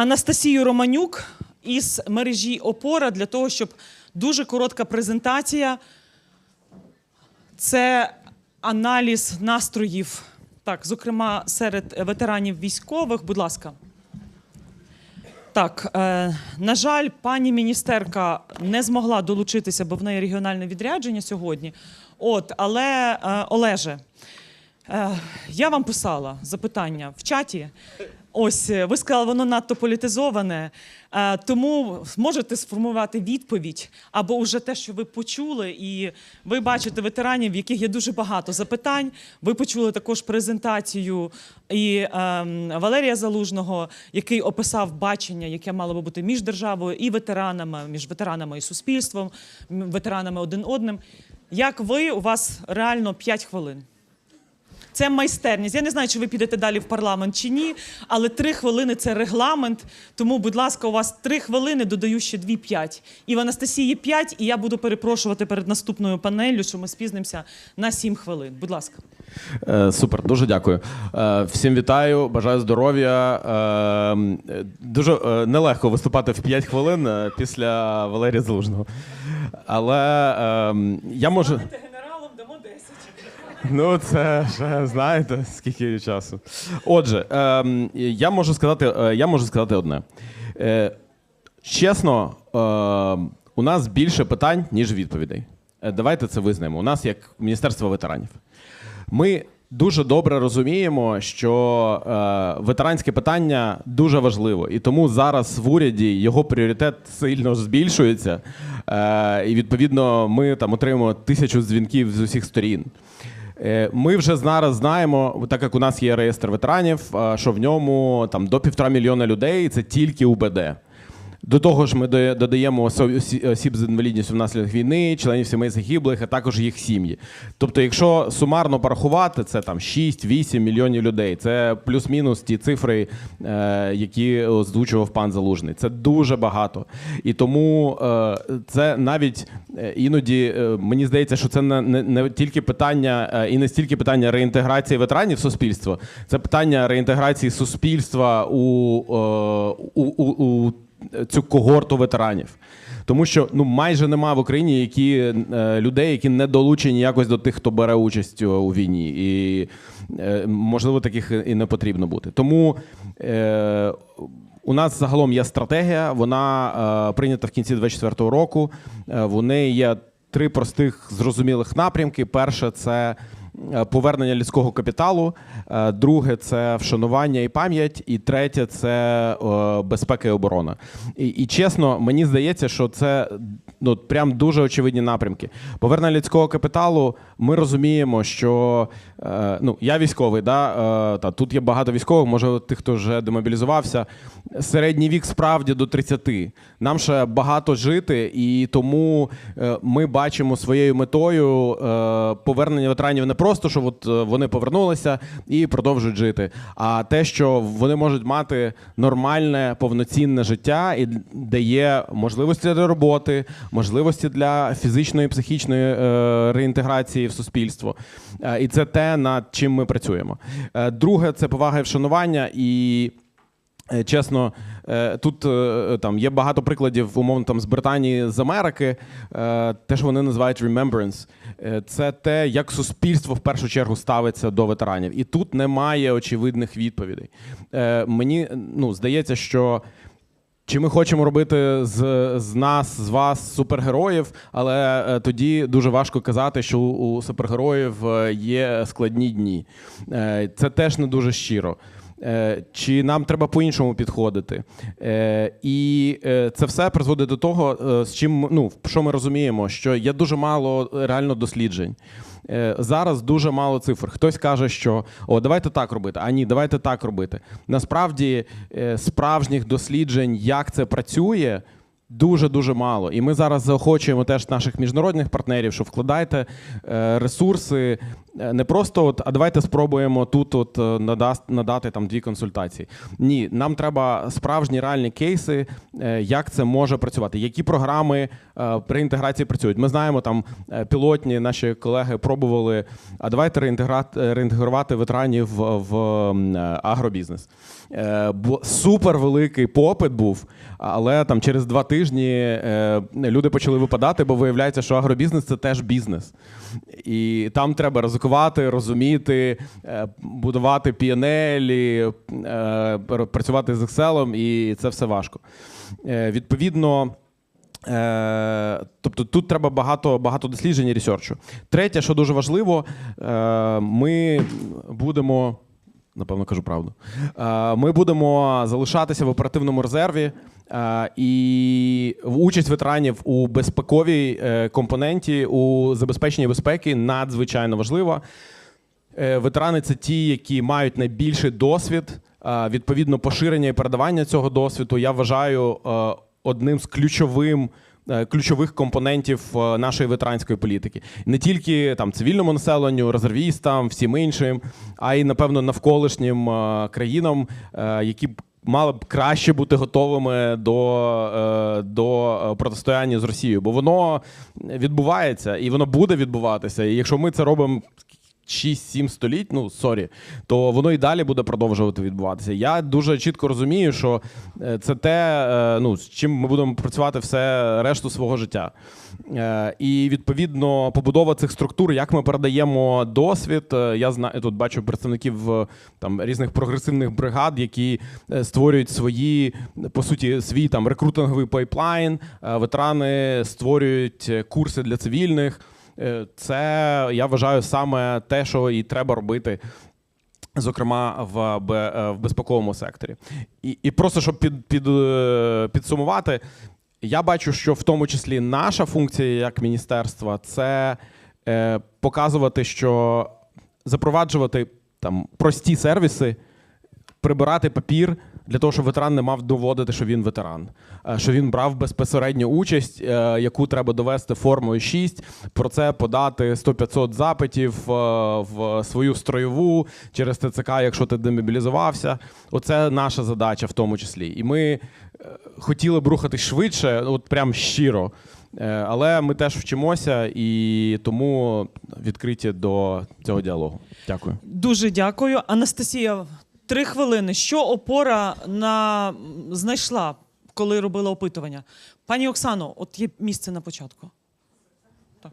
Анастасію Романюк із мережі Опора для того, щоб дуже коротка презентація. Це аналіз настроїв, так, зокрема, серед ветеранів військових. Будь ласка. Так, е, на жаль, пані міністерка не змогла долучитися, бо в неї регіональне відрядження сьогодні. От, але е, Олеже, я вам писала запитання в чаті. Ось е, ви сказали, воно надто політизоване. Е, тому можете сформувати відповідь або уже те, що ви почули, і ви бачите ветеранів, в яких є дуже багато запитань. Ви почули також презентацію і ем, Валерія Залужного, який описав бачення, яке мало би бути між державою і ветеранами, між ветеранами і суспільством, ветеранами один одним. Як ви, у вас реально 5 хвилин. Це майстерність. Я не знаю, чи ви підете далі в парламент чи ні, але три хвилини це регламент. Тому, будь ласка, у вас три хвилини, додаю ще дві п'ять. І в Анастасії п'ять, і я буду перепрошувати перед наступною панеллю, що ми спізнимося на сім хвилин. Будь ласка. Е, Супер, дуже дякую. Е, Всім вітаю, бажаю здоров'я. Е, Дуже е, нелегко виступати в 5 хвилин е, після Валерія Залужного. Але е, я можу. Генералом дамо 10. Ну, це ще знаєте, скільки часу. Отже, ем, я можу сказати, е, я можу сказати одне. Е, чесно, е, у нас більше питань, ніж відповідей. Е, давайте це визнаємо. У нас як Міністерство ветеранів. Ми дуже добре розуміємо, що е, ветеранське питання дуже важливо, і тому зараз в уряді його пріоритет сильно збільшується. Е, і відповідно ми там отримуємо тисячу дзвінків з усіх сторін. Е, Ми вже зараз знаємо, так як у нас є реєстр ветеранів, е, що в ньому там до півтора мільйона людей це тільки УБД. До того ж, ми додаємо осіб з інвалідністю внаслідок війни, членів сімей загиблих, а також їх сім'ї. Тобто, якщо сумарно порахувати, це там 6-8 мільйонів людей. Це плюс-мінус ті цифри, е, які озвучував пан Залужний. Це дуже багато. І тому е, це навіть е, іноді мені здається, що це не, не, не тільки питання і не стільки питання реінтеграції ветеранів в суспільство, це питання реінтеграції суспільства у, у, у, у цю когорту ветеранів. Тому що ну майже нема в Україні які, е, людей, які не долучені якось до тих, хто бере участь у, у війні. І е, можливо таких і не потрібно бути. Тому е, у нас загалом є стратегія, вона е, прийнята в кінці 2024 року. Е, в неї є три простих зрозумілих напрямки. Перше це е, повернення людського капіталу, е, друге це вшанування і пам'ять, і третє це е, безпека і оборона. І, і чесно, мені здається, що це ну прям дуже очевидні напрямки. Повернення людського капіталу. Ми розуміємо, що е, ну я військовий, да е, та тут є багато військових, може тих, хто вже демобілізувався. Середній вік справді до 30. Нам ще багато жити, і тому е, ми бачимо своєю метою е, повернення ветеранів не просто, що от е, вони повернулися і продовжують жити, а те, що вони можуть мати нормальне повноцінне життя, і де є можливості для роботи, можливості для фізичної психічної е, реінтеграції в суспільство. Е, і це те, над чим ми працюємо. Е, друге, це повага і вшанування і. Чесно, тут там є багато прикладів, умовно там з Британії, з Америки. Те, що вони називають remembrance, це те, як суспільство в першу чергу ставиться до ветеранів. І тут немає очевидних відповідей. Мені ну, здається, що. Чи ми хочемо робити з, з нас, з вас супергероїв, але е, тоді дуже важко казати, що у, у супергероїв е, є складні дні. Е, це теж не дуже щиро. Е, чи нам треба по-іншому підходити? Е, і е, це все призводить до того, е, з чим ну, що ми розуміємо, що є дуже мало реально досліджень. Е, Зараз дуже мало цифр. Хтось каже, що о, давайте так робити, а ні, давайте так робити. Насправді, е, справжніх досліджень, як це працює, Дуже дуже мало. І ми зараз заохочуємо теж наших міжнародних партнерів, що вкладайте е, ресурси е, не просто от, а давайте спробуємо тут от е, надаст, надати там дві консультації. Ні, нам треба справжні реальні кейси, як це може працювати, які програми при інтеграції працюють. Ми знаємо, там пілотні наші колеги пробували. А давайте реінтегрувати ветеранів в, агробізнес. Бо супер великий попит був, але там через два тижні е, люди почали випадати, бо виявляється, що агробізнес це теж бізнес. І там треба ризикувати, розуміти, е, будувати PNL, е, працювати з Excel, і це все важко. Відповідно. Тобто тут треба багато, багато досліджень і ресерчу. Третє, що дуже важливо, ми будемо. Напевно, кажу правду. Ми будемо залишатися в оперативному резерві, і участь ветеранів у безпековій е, компоненті у забезпеченні безпеки надзвичайно важлива. Е, Ветерани це ті, які мають найбільший досвід. Відповідно, поширення і передавання цього досвіду я вважаю е, одним з ключовим. Ключових компонентів нашої ветеранської політики не тільки там цивільному населенню, резервістам, всім іншим, а й напевно навколишнім країнам, які мали б краще бути готовими до, е, до е, протистояння з Росією, бо воно відбувається і воно буде відбуватися. І якщо ми це робимо 6-7 століть, ну сорі, то воно і далі буде продовжувати відбуватися. Я дуже чітко розумію, що е, це те, е, ну, з чим ми будемо працювати все решту свого життя. Е, І відповідно побудова цих структур, як ми передаємо досвід. Я знаю, тут бачу представників там різних прогресивних бригад, які створюють свої, по суті, свій там рекрутинговий пайплайн. Ветерани створюють курси для цивільних. Е, Це я вважаю саме те, що і треба робити. Зокрема, в, е, в безпековому секторі. І, і просто щоб під, під, е, підсумувати, я бачу, що в тому числі наша функція як міністерства це е, показувати, що запроваджувати там прості сервіси, прибирати папір для того, щоб ветеран не мав доводити, що він ветеран, Е, що він брав безпосередню участь, е, яку треба довести формою 6, про це подати 100-500 запитів е, в свою строєву через ТЦК, якщо ти демобілізувався. Оце наша задача в тому числі. І ми хотіли б рухатись швидше, от прям щиро. Але ми теж вчимося і тому відкриті до цього діалогу. Дякую. Дуже дякую. Анастасія, три хвилини. Що опора на знайшла, коли робила опитування? Пані Оксано, от є місце на початку. Так,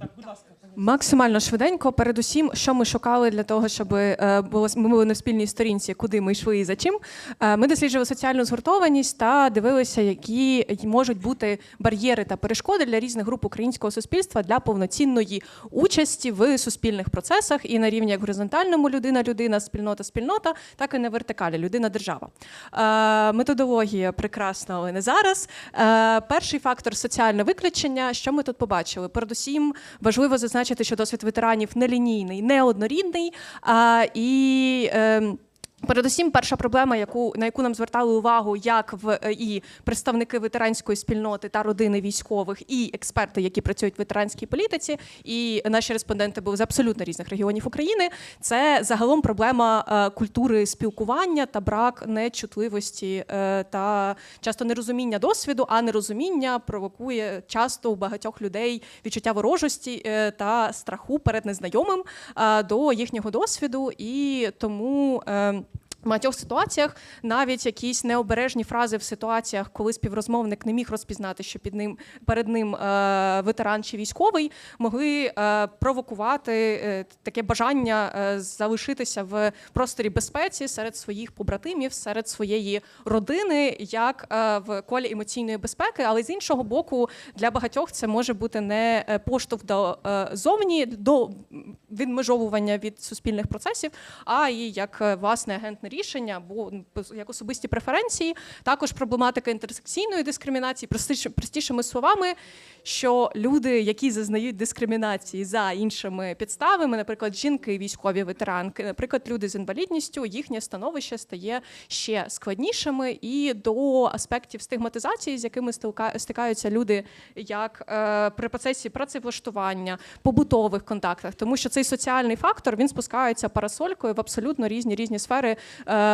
так будь ласка. Максимально швиденько, передусім, що ми шукали для того, щоб е, було ми були на спільній сторінці, куди ми йшли і за чим. Е, Ми досліджували соціальну згуртованість та дивилися, які можуть бути бар'єри та перешкоди для різних груп українського суспільства для повноцінної участі в суспільних процесах і на рівні як горизонтальному людина, людина, спільнота, спільнота, так і на вертикалі людина, держава. Е, Методологія прекрасна, але не зараз. Перший фактор соціальне виключення. Що ми тут побачили? Передусім важливо зазначити, що досвід ветеранів нелінійний, неоднорідний. І е, Передусім, перша проблема, яку на яку нам звертали увагу, як в е, і представники ветеранської спільноти та родини військових, і експерти, які працюють в ветеранській політиці, і наші респонденти були з абсолютно різних регіонів України. Це загалом проблема е, культури спілкування та брак нечутливості е, та часто нерозуміння досвіду, а нерозуміння провокує часто у багатьох людей відчуття ворожості та страху перед незнайомим до їхнього досвіду, і тому. В багатьох ситуаціях навіть якісь необережні фрази в ситуаціях, коли співрозмовник не міг розпізнати, що під ним перед ним е, ветеран чи військовий, могли е, провокувати е, таке бажання залишитися в просторі безпеці серед своїх побратимів, серед своєї родини, як в колі емоційної безпеки. Але з іншого боку, для багатьох це може бути не поштовх до зовні, до відмежовування від суспільних процесів, а і як власне агент рішення або ну, як особисті преференції. Також проблематика інтерсекційної дискримінації, простіш- простішими словами, що люди, які зазнають дискримінації за іншими підставами, наприклад, жінки, військові ветеранки, наприклад, люди з інвалідністю, їхнє становище стає ще складнішими і до аспектів стигматизації, з якими стикаються люди, як е, при процесі працевлаштування, побутових контактах, тому що цей соціальний фактор він спускається парасолькою в абсолютно різні різні сфери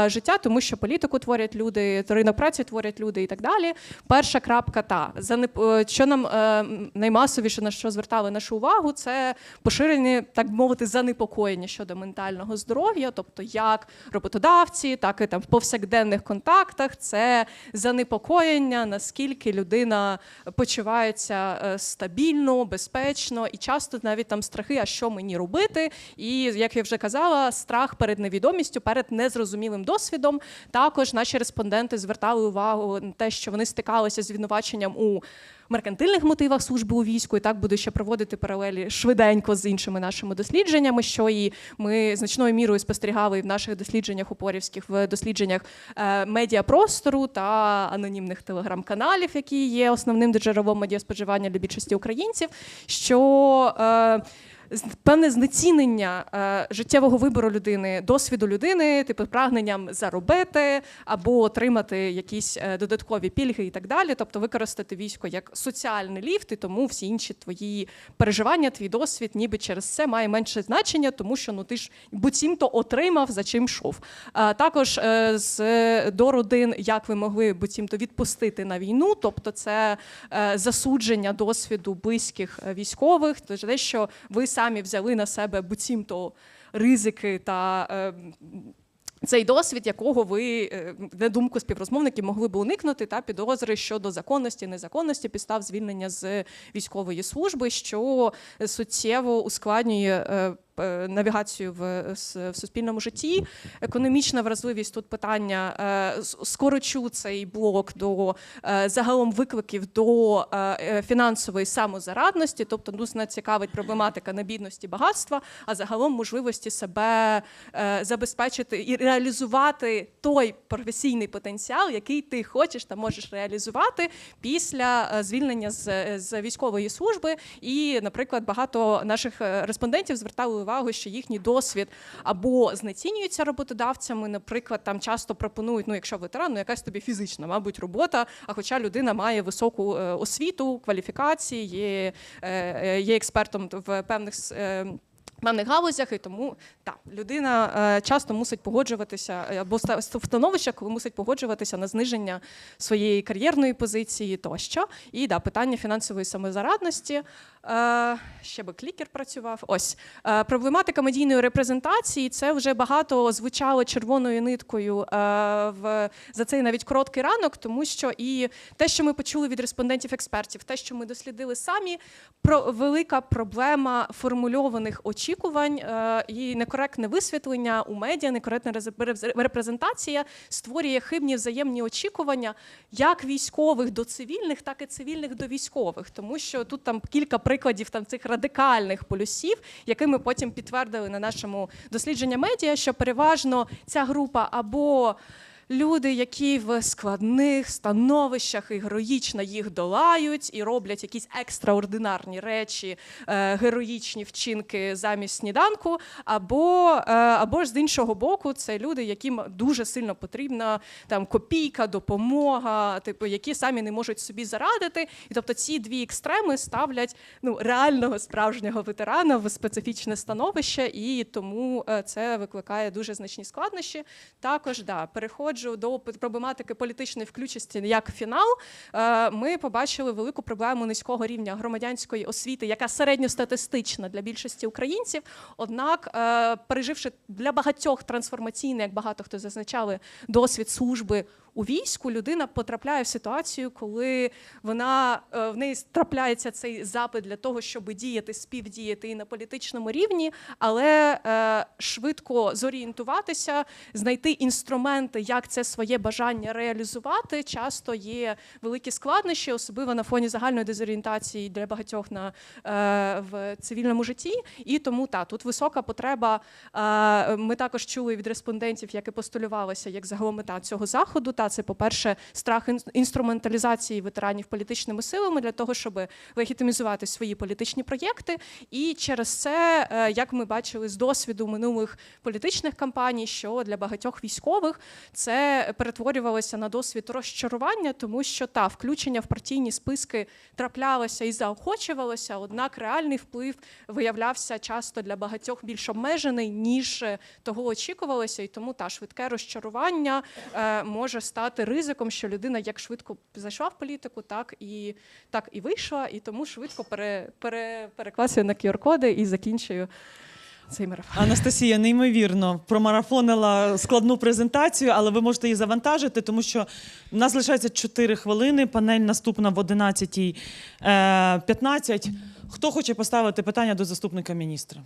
життя, тому що політику творять люди, ринок праці творять люди і так далі. Перша крапка та е, що нам е, наймасовіше на що звертали нашу увагу, це поширені, так би мовити, занепокоєння щодо ментального здоров'я, тобто як роботодавці, так і там в повсякденних контактах. Це занепокоєння, наскільки людина почувається е, стабільно, безпечно, і часто навіть там страхи, а що мені робити. І як я вже казала, страх перед невідомістю, перед незрозумілим досвідом. Також наші респонденти звертали увагу на те, що вони стикалися з звинуваченням у меркантильних мотивах служби у війську, і так буду ще проводити паралелі швиденько з іншими нашими дослідженнями, що і ми значною мірою спостерігали і в наших дослідженнях упорівських, в дослідженнях е, медіапростору та анонімних телеграм-каналів, які є основним джерелом медіаспоживання для більшості українців. що е, Певне знецінення е, життєвого вибору людини, досвіду людини, типу прагненням заробити або отримати якісь е, додаткові пільги і так далі. Тобто використати військо як соціальний ліфт, і тому всі інші твої переживання, твій досвід, ніби через це має менше значення, тому що ну ти ж буцімто отримав за чим йшов. А також е, з до родин, як ви могли буцімто відпустити на війну, тобто це е, засудження досвіду близьких е, військових, те, що ви самі взяли на себе буцімто ризики та. е, цей досвід, якого ви, е, на думку співрозмовників, могли б уникнути, та підозри щодо законності, незаконності підстав звільнення з військової служби, що суттєво ускладнює е, навігацію в, в суспільному житті. Економічна вразливість тут питання е, скорочу цей блок до е, загалом викликів до е, е, фінансової самозарадності, тобто нас не цікавить проблематика небідності багатства, а загалом можливості себе е, забезпечити і реалізувати той професійний потенціал, який ти хочеш та можеш реалізувати після е, звільнення з, з військової служби. І, наприклад, багато наших е, респондентів звертали увагу, що їхній досвід або знецінюється роботодавцями, наприклад, там часто пропонують, ну якщо ветеран, ну якась тобі фізична, мабуть, робота. А хоча людина має високу е, освіту, кваліфікації, є, е, е, є експертом в певних. Певних галузях, і тому так, людина е, часто мусить погоджуватися е, або в коли мусить погоджуватися на зниження своєї кар'єрної позиції тощо. І да, питання фінансової самозарадності. Е, ще би клікер працював. Ось проблематика медійної репрезентації. Це вже багато звучало червоною ниткою в за цей навіть короткий ранок, тому що і те, що ми почули від респондентів-експертів, те, що ми дослідили самі, про велика проблема формульованих очікувань е, і некоректне висвітлення у медіа, некоректна рез- репрезентація створює хибні взаємні очікування як військових до цивільних, так і цивільних до військових, тому що тут там кілька прикладів там цих радикальних полюсів, які ми потім підтвердили на нашому дослідженні медіа, що переважно ця група або Люди, які в складних становищах і героїчно їх долають і роблять якісь екстраординарні речі, е, героїчні вчинки замість сніданку, або, е, або ж з іншого боку, це люди, яким дуже сильно потрібна там копійка, допомога, типу, які самі не можуть собі зарадити. І тобто ці дві екстреми ставлять ну реального справжнього ветерана в специфічне становище, і тому е, це викликає дуже значні складнощі. Також да, переходжу до проблематики політичної включності як фінал. Е, Ми побачили велику проблему низького рівня громадянської освіти, яка середньостатистична для більшості українців. Однак, е, переживши для багатьох трансформаційний, як багато хто зазначали, досвід служби у війську людина потрапляє в ситуацію, коли вона е, в неї трапляється цей запит для того, щоб діяти, співдіяти і на політичному рівні, але е, швидко зорієнтуватися, знайти інструменти, як це своє бажання реалізувати. Часто є великі складнощі, особливо на фоні загальної дезорієнтації для багатьох на е, в цивільному житті. І тому та тут висока потреба. Ми також чули від респондентів, як і постулювалося, як загалом мета цього заходу. Та це, по-перше, страх інструменталізації ветеранів політичними силами для того, щоб легітимізувати свої політичні проєкти. І через це, е, як ми бачили з досвіду минулих політичних кампаній, що для багатьох військових це перетворювалося на досвід розчарування, тому що та включення в партійні списки траплялося і заохочувалося, однак реальний вплив виявлявся часто для багатьох більш обмежений, ніж того очікувалося, і тому та швидке розчарування е, може стати ризиком, що людина як швидко зайшла в політику, так і так і вийшла, і тому швидко пере, пере, перекласує на QR-коди і закінчую цей марафон. Анастасія неймовірно промарафонила складну презентацію, але ви можете її завантажити, тому що в нас залишається 4 хвилини. Панель наступна в 11.15. Хто хоче поставити питання до заступника міністра?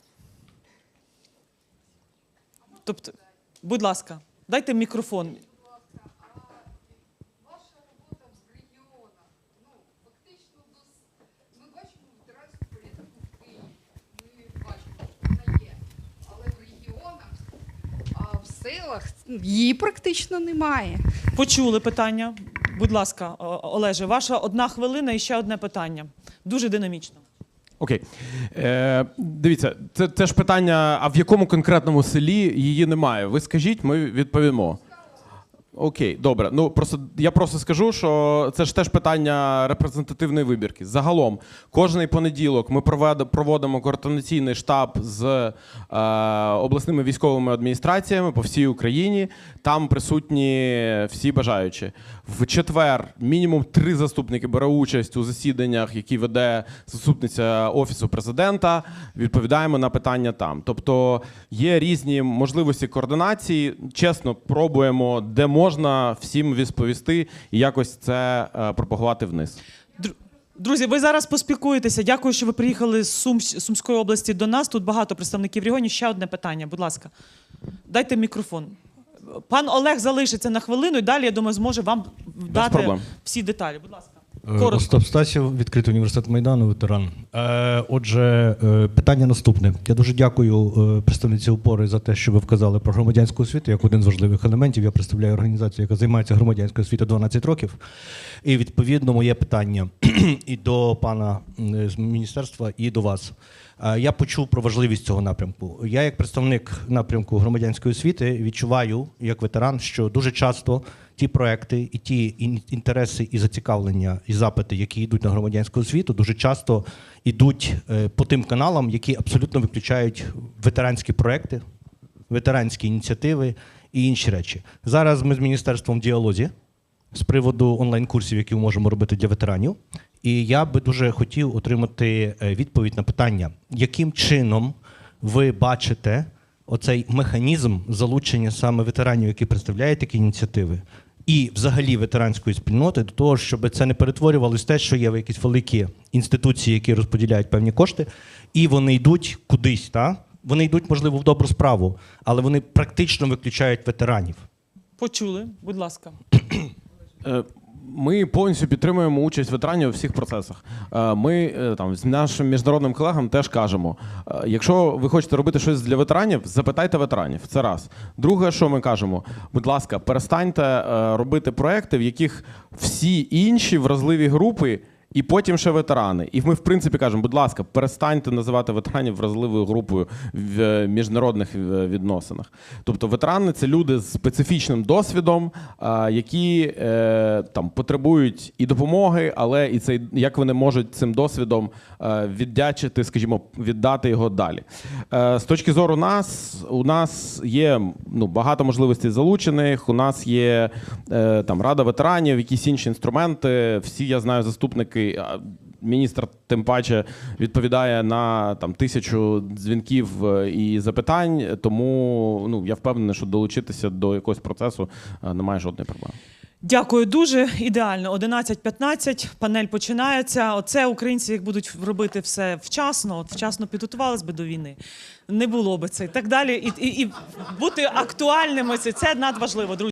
Тобто, будь ласка, дайте мікрофон. Ваша робота в регіонах. Ну, фактично, дос- ми бачимо ветеранську політику в Києві. Ми бачимо, що вона є. Але в регіонах, селах її практично немає. Почули питання. Будь ласка, Олеже, ваша одна хвилина і ще одне питання. Дуже динамічно. Окей. Е, дивіться, це, це ж питання: а в якому конкретному селі її немає? Ви скажіть, ми відповімо. Окей, добре. Ну просто я просто скажу, що це ж теж питання репрезентативної вибірки. Загалом, кожний понеділок ми проводимо координаційний штаб з е, обласними військовими адміністраціями по всій Україні. Там присутні всі бажаючі. В четвер мінімум три заступники бере участь у засіданнях, які веде заступниця офісу президента. Відповідаємо на питання там. Тобто є різні можливості координації. Чесно, пробуємо, де можна всім відповісти і якось це е, пропагувати вниз. Друзі, ви зараз поспілкуєтеся. Дякую, що ви приїхали з Сум, Сумської області до нас. Тут багато представників регіонів. Ще одне питання, будь ласка. Дайте мікрофон. Пан Олег залишиться на хвилину і далі, я думаю, зможе вам дати проблем. всі деталі. Будь ласка. Е, Коротко. Остап Стасів, відкритий університет Майдану, ветеран. Е, отже, е, питання наступне. Я дуже дякую е, представниці опори за те, що ви вказали про громадянську освіту як один з важливих елементів. Я представляю організацію, яка займається громадянською освітою 12 років. І відповідно моє питання і до пана з міністерства, і до вас. Е, Я почув про важливість цього напрямку. Я, як представник напрямку громадянської освіти, відчуваю як ветеран, що дуже часто ті проекти і ті інтереси і зацікавлення і запити, які йдуть на громадянську освіту, дуже часто йдуть е, по тим каналам, які абсолютно виключають ветеранські проекти, ветеранські ініціативи і інші речі. Зараз ми з міністерством в діалозі з приводу онлайн-курсів, які ми можемо робити для ветеранів. І я би дуже хотів отримати е, відповідь на питання, яким чином ви бачите оцей механізм залучення саме ветеранів, які представляють такі ініціативи, і взагалі ветеранської спільноти до того, щоб це не перетворювалося те, що є якісь великі інституції, які розподіляють певні кошти, і вони йдуть кудись, та? вони йдуть, можливо, в добру справу, але вони практично виключають ветеранів. Почули, будь ласка. Ми повністю підтримуємо участь ветеранів у всіх процесах. Е, Ми е, там з нашим міжнародним колегам теж кажемо: е, якщо ви хочете робити щось для ветеранів, запитайте ветеранів. Це раз. Друге, що ми кажемо, будь ласка, перестаньте робити проекти, в яких всі інші вразливі групи. І потім ще ветерани. І ми, в принципі, кажемо, будь ласка, перестаньте називати ветеранів вразливою групою в е, міжнародних е, відносинах. Тобто, ветерани це люди з специфічним досвідом, які е, там потребують і допомоги, але і цей як вони можуть цим досвідом віддячити, скажімо, віддати його далі. З точки зору нас, у нас є ну, багато можливостей залучених. У нас є там рада ветеранів, якісь інші інструменти. Всі я знаю заступники. А Міністр тим паче відповідає на там тисячу дзвінків е, і запитань. Тому ну я впевнений, що долучитися до якогось процесу е, немає жодної проблеми. Дякую дуже. Ідеально. 11.15, панель починається. Оце українці, як будуть робити все вчасно, от вчасно підготувались би до війни. Не було би це і так далі. І, і, і бути актуальними це надважливо, друзі.